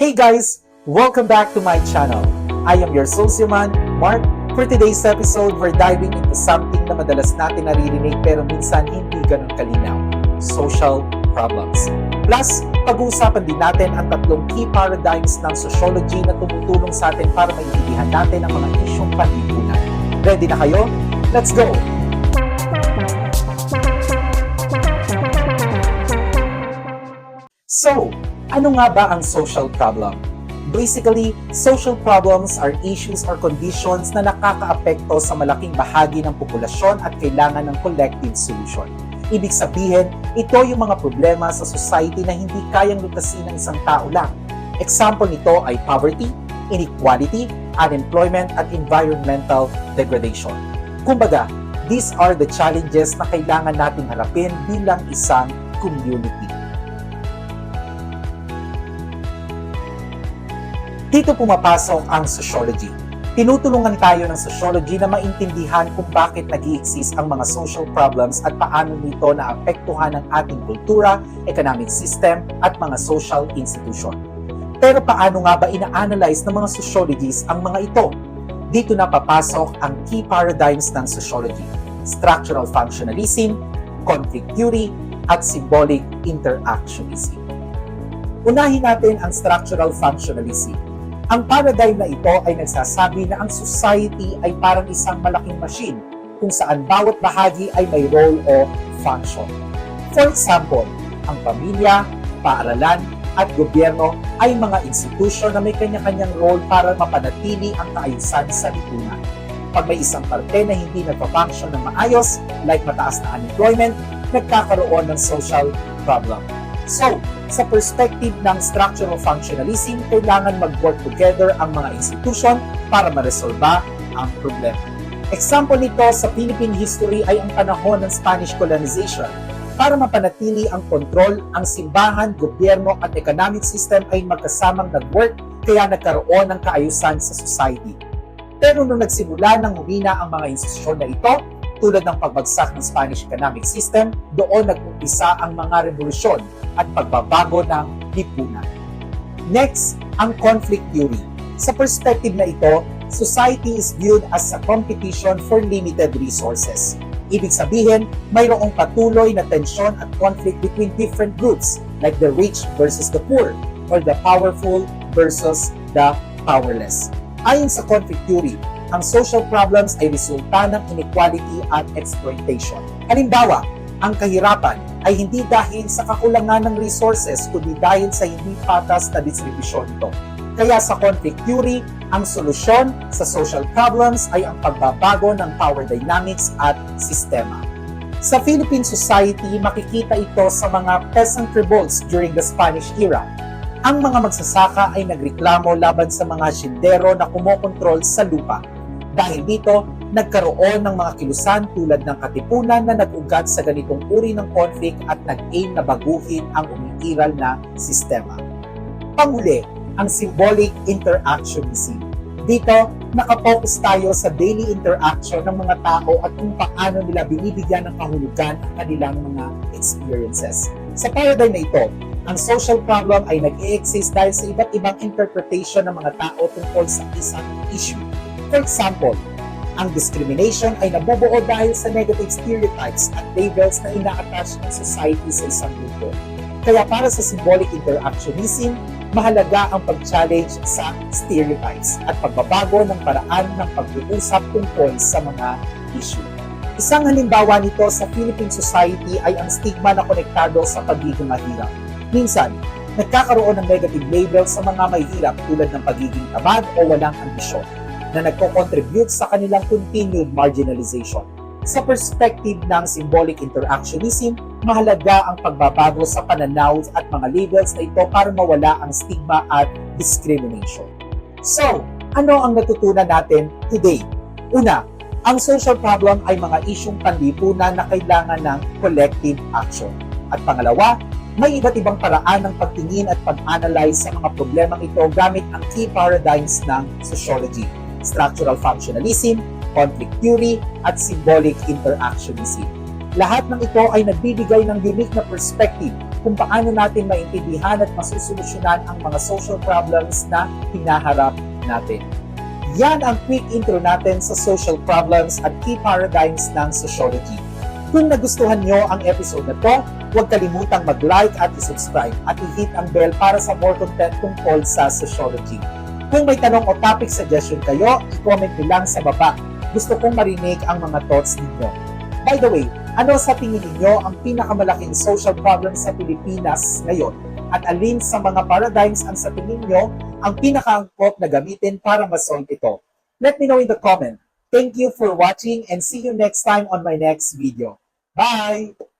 Hey guys! Welcome back to my channel. I am your socioman, Mark. For today's episode, we're diving into something na madalas natin naririnig pero minsan hindi ganun kalinaw. Social problems. Plus, pag-uusapan din natin ang tatlong key paradigms ng sociology na tumutulong sa atin para maintindihan natin ang mga isyong panlipunan. Ready na kayo? Let's go! So, ano nga ba ang social problem? Basically, social problems are issues or conditions na nakakaapekto sa malaking bahagi ng populasyon at kailangan ng collective solution. Ibig sabihin, ito yung mga problema sa society na hindi kayang lutasin ng isang tao lang. Example nito ay poverty, inequality, unemployment at environmental degradation. Kumbaga, these are the challenges na kailangan nating harapin bilang isang community. Dito pumapasok ang sociology. Tinutulungan tayo ng sociology na maintindihan kung bakit nag exist ang mga social problems at paano nito naapektuhan ang ating kultura, economic system, at mga social institution. Pero paano nga ba ina-analyze ng mga sociologists ang mga ito? Dito na papasok ang key paradigms ng sociology. Structural functionalism, conflict theory, at symbolic interactionism. Unahin natin ang structural functionalism. Ang paradigm na ito ay nagsasabi na ang society ay parang isang malaking machine kung saan bawat bahagi ay may role o function. For example, ang pamilya, paaralan, at gobyerno ay mga institusyon na may kanya-kanyang role para mapanatili ang kaayusan sa lipunan. Pag may isang parte na hindi nagpa-function ng maayos, like mataas na unemployment, nagkakaroon ng social problem. So, sa perspective ng structural functionalism, kailangan mag-work together ang mga institusyon para maresolba ang problema. Example nito sa Philippine history ay ang panahon ng Spanish colonization. Para mapanatili ang kontrol, ang simbahan, gobyerno at economic system ay magkasamang nag-work kaya nagkaroon ng kaayusan sa society. Pero nung nagsimula ng humina ang mga institusyon na ito, tulad ng pagbagsak ng Spanish economic system, doon nag-umpisa ang mga revolusyon at pagbabago ng lipunan. Next, ang conflict theory. Sa perspective na ito, society is viewed as a competition for limited resources. Ibig sabihin, mayroong patuloy na tensyon at conflict between different groups like the rich versus the poor or the powerful versus the powerless. Ayon sa conflict theory, ang social problems ay resulta ng inequality at exploitation. Halimbawa, ang kahirapan ay hindi dahil sa kakulangan ng resources kundi dahil sa hindi patas na distribusyon nito. Kaya sa conflict theory, ang solusyon sa social problems ay ang pagbabago ng power dynamics at sistema. Sa Philippine society, makikita ito sa mga peasant revolts during the Spanish era. Ang mga magsasaka ay nagreklamo laban sa mga sindero na kumokontrol sa lupa. Dahil dito, nagkaroon ng mga kilusan tulad ng katipunan na nag-ugat sa ganitong uri ng conflict at nag-aim na baguhin ang umiiral na sistema. Panghuli, ang symbolic interactionism. Dito, nakapokus tayo sa daily interaction ng mga tao at kung paano nila binibigyan ng kahulugan ang kanilang mga experiences. Sa paradigm na ito, ang social problem ay nag-exist dahil sa iba't ibang interpretation ng mga tao tungkol sa isang issue. For example, ang discrimination ay nabubuo dahil sa negative stereotypes at labels na ina-attach ng society sa isang grupo. Kaya para sa symbolic interactionism, mahalaga ang pag-challenge sa stereotypes at pagbabago ng paraan ng pag-uusap tungkol sa mga issue. Isang halimbawa nito sa Philippine society ay ang stigma na konektado sa pagiging mahirap. Minsan, nagkakaroon ng negative label sa mga mahirap tulad ng pagiging tamad o walang ambisyon na nagko-contribute sa kanilang continued marginalization. Sa perspective ng symbolic interactionism, mahalaga ang pagbabago sa pananaw at mga labels na ito para mawala ang stigma at discrimination. So, ano ang natutunan natin today? Una, ang social problem ay mga isyong panlipunan na kailangan ng collective action. At pangalawa, may iba't ibang paraan ng pagtingin at pag-analyze sa mga problemang ito gamit ang key paradigms ng sociology, structural functionalism, conflict theory, at symbolic interactionism. Lahat ng ito ay nagbibigay ng unique na perspective kung paano natin maintindihan at masusolusyonan ang mga social problems na hinaharap natin. Yan ang quick intro natin sa social problems at key paradigms ng sociology. Kung nagustuhan nyo ang episode na to, huwag kalimutang mag-like at i-subscribe at i-hit ang bell para sa more content tungkol sa sociology. Kung may tanong o topic suggestion kayo, i-comment nyo lang sa baba. Gusto kong marinig ang mga thoughts ninyo. By the way, ano sa tingin ninyo ang pinakamalaking social problem sa Pilipinas ngayon? At alin sa mga paradigms ang sa tingin nyo ang pinakaangkop na gamitin para masolve ito? Let me know in the comment. Thank you for watching and see you next time on my next video. Bye!